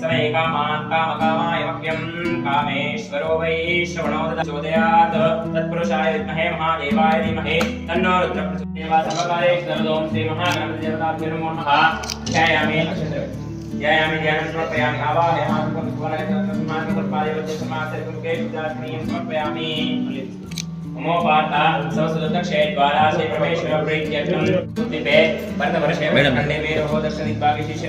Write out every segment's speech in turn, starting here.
సమే come on కామకామాయమప్యం కామేశ్వरो why శ్రవణోదోదయాత్ తత్పురుషాయ విద్మహే మహాదేవాయ ధీమహే తన్నో రుద్ర ప్రచోదయేవ సర్వకారేశ్వరదోం శ్రీ మహాగణపతిదేవతాభ్యో నమః ధ్యాయామి ధ్యాయామి ధ్యానం సమర్పయామి ఆవాహయామి కుమారగతమాన్ కుర్పాదేవతే సమాసే కుర్కే విద్యార్థినీయం సమర్పయామి ఉమోపాత సంస్కృతక్షయ ద్వారా శ్రీ ప్రవేశ్వర ప్రీత్యర్థం దిపే భరతవర్షే ఖండే వేరో దర్శనిద్వా విశేష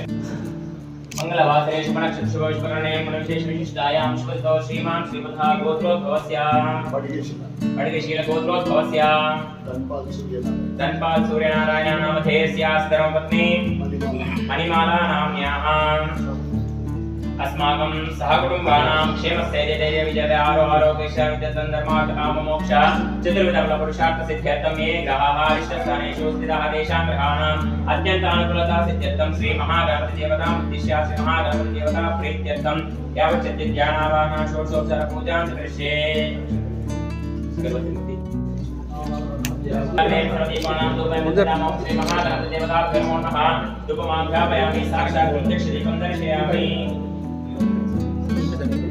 मंगलवासरे शुभनक्षत्रशुभविष्करणे मनुष्येषुदायां शुभतो श्रीमां श्रीमथा गोत्रोद्भवस्यां खड्गशीलगोत्रोद्भवस्यां धनपाल सूर्यनारायणानामधेयस्यास्तरमपत्नी मणिमाला नाम्याः अस्माकं सहकुटुम्बानां क्षेमस्थैर्यधैर्य विजय पुरुषार्थ चतुर्विधफलपुरुषार्थसिद्ध्यर्थं ये ग्रहाः, इष्टस्थानेषु स्थिताः तेषां ग्रहाणाम्। अत्यन्तानुकूलता सिद्ध्यर्थं श्री श्रीमहागणपतिदेवताम् उद्दिश्य श्रीमहागणपतिदेवता प्रीत्यर्थं। यावच्चद्यानावाहना षोडशोपचारपूजां पूजां दृश्ये। महागणपतिदेवता धर्मो नः धूपमां ज्ञापयामि साक्षात् प्रत्यक्षदीपं दर्शयामि।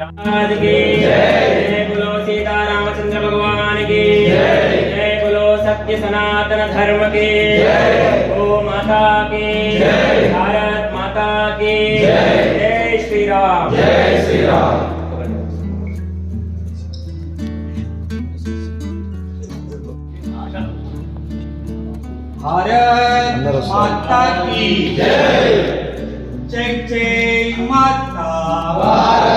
రాజ్ की जय बोलो सीतारामचंद्र भगवान की। जय बोलो सत्य सनातन धर्म की। ओ माता की। जय भारत माता की। जय श्री राम जय श्री राम माता की। जय। जय जय माता।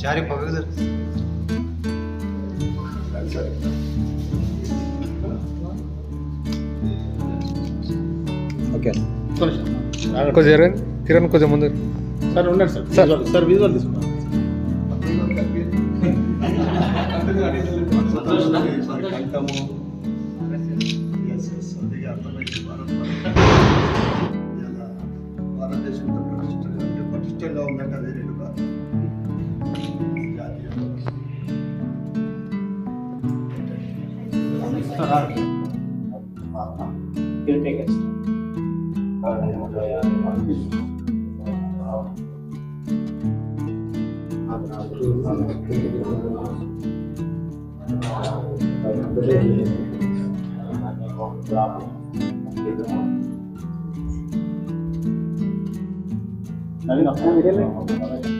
చారి పక్కకు సరే ఓకే. కొంచెం జరగండి. తిరగండి కొంచెం ముందు. సార్ ఉన్నారు సార్. సార్. సార్ విజువల్ తీసుకున్నాను సంతోషం You'll take it. Nanti nggak ini.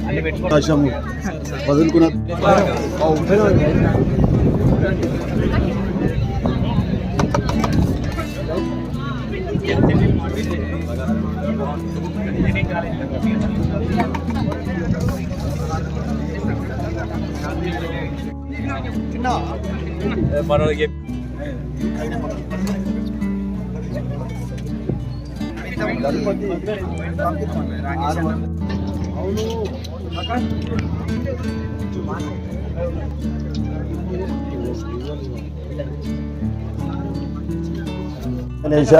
జై గణేష్ అవకాశము వదులుకున్న గణేష?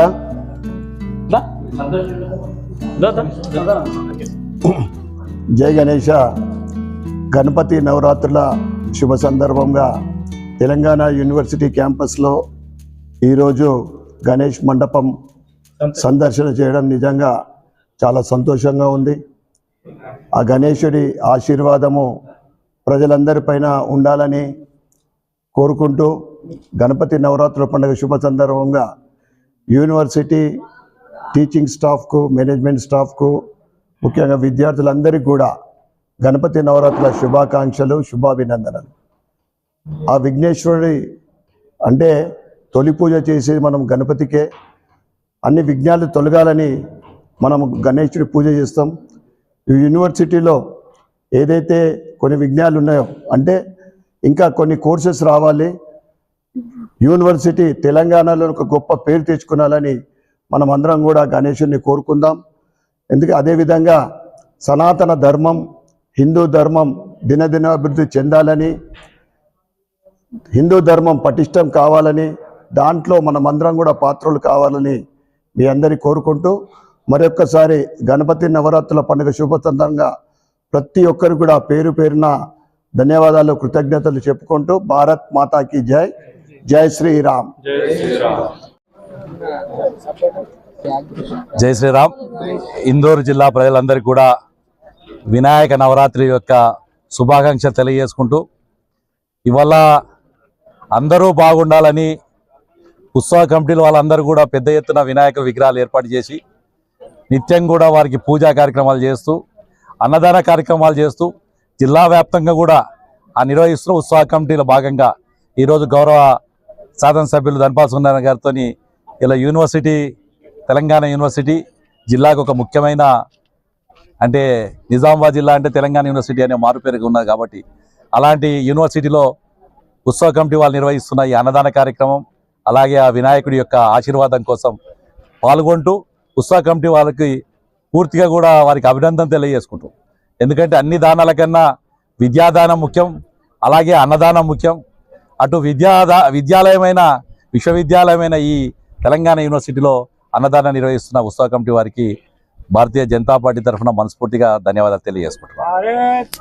జై గణేష. గణపతి నవరాత్రుల శుభ సందర్భంగా తెలంగాణ యూనివర్సిటీ క్యాంపస్లో ఈరోజు గణేష్ మండపం సందర్శన చేయడం నిజంగా చాలా సంతోషంగా ఉంది. ఆ గణేశుడి ఆశీర్వాదము ప్రజలందరిపైన ఉండాలని కోరుకుంటూ గణపతి నవరాత్రుల పండుగ శుభ సందర్భంగా యూనివర్సిటీ టీచింగ్ స్టాఫ్కు మేనేజ్మెంట్ స్టాఫ్కు ముఖ్యంగా విద్యార్థులందరికీ కూడా గణపతి నవరాత్రుల శుభాకాంక్షలు శుభాభినందనలు. ఆ విఘ్నేశ్వరుడి అంటే తొలి పూజ చేసేది మనం గణపతికే. అన్ని విఘ్నాలు తొలగాలని మనం గణేశుడి పూజ చేస్తాం. ఈ యూనివర్సిటీలో ఏదైతే కొన్ని విఘ్నాలు ఉన్నాయో అంటే ఇంకా కొన్ని కోర్సెస్ రావాలి. యూనివర్సిటీ తెలంగాణలో ఒక గొప్ప పేరు తెచ్చుకోవాలని మనం అందరం కూడా గణేశుడిని కోరుకుందాం. ఎందుకంటే అదేవిధంగా సనాతన ధర్మం హిందూ ధర్మం దినదినాభివృద్ధి చెందాలని హిందూ ధర్మం పటిష్టం కావాలని దాంట్లో మనమందరం కూడా పాత్రలు కావాలని మీ అందరి కోరుకుంటూ మరొక్కసారి గణపతి నవరాత్రుల పండుగ శుభతందంగా ప్రతి ఒక్కరు కూడా పేరు పేరున ధన్యవాదాలు కృతజ్ఞతలు చెప్పుకుంటూ భారత్ మాతాకి జై. జై శ్రీరామ్. జై శ్రీరామ్. జై శ్రీరామ్. ఇందూరు జిల్లా ప్రజలందరికీ కూడా వినాయక నవరాత్రి యొక్క శుభాకాంక్షలు తెలియజేసుకుంటూ ఇవాళ అందరూ బాగుండాలని ఉత్సవ కమిటీల వాళ్ళందరూ కూడా పెద్ద ఎత్తున వినాయక విగ్రహాలు ఏర్పాటు చేసి నిత్యం కూడా వారికి పూజా కార్యక్రమాలు చేస్తూ అన్నదాన కార్యక్రమాలు చేస్తూ జిల్లా వ్యాప్తంగా కూడా ఆ నిర్వహిస్తున్న ఉత్సవ కమిటీలో భాగంగా ఈరోజు గౌరవ శాసనసభ్యులు ధనపాల్ సుందరన్ గారితో ఇలా యూనివర్సిటీ తెలంగాణ యూనివర్సిటీ జిల్లాకు ఒక ముఖ్యమైన అంటే నిజామాబాద్ జిల్లా అంటే తెలంగాణ యూనివర్సిటీ అనే మారు పేరుగా ఉన్నది కాబట్టి అలాంటి యూనివర్సిటీలో ఉత్సవ కమిటీ వాళ్ళు నిర్వహిస్తున్న ఈ అన్నదాన కార్యక్రమం అలాగే ఆ వినాయకుడి యొక్క ఆశీర్వాదం కోసం పాల్గొంటూ ఉత్సవ కమిటీ వాళ్ళకి పూర్తిగా కూడా వారికి అభినందన తెలియజేసుకుంటాం. ఎందుకంటే అన్ని దానాల కన్నా విద్యాదానం ముఖ్యం అలాగే అన్నదానం ముఖ్యం. అటు విద్యాదా విద్యాలయమైన విశ్వవిద్యాలయమైన ఈ తెలంగాణ యూనివర్సిటీలో అన్నదానం నిర్వహిస్తున్న ఉత్సవ కమిటీ వారికి భారతీయ జనతా పార్టీ తరఫున మనస్ఫూర్తిగా ధన్యవాదాలు తెలియజేసుకుంటున్నాను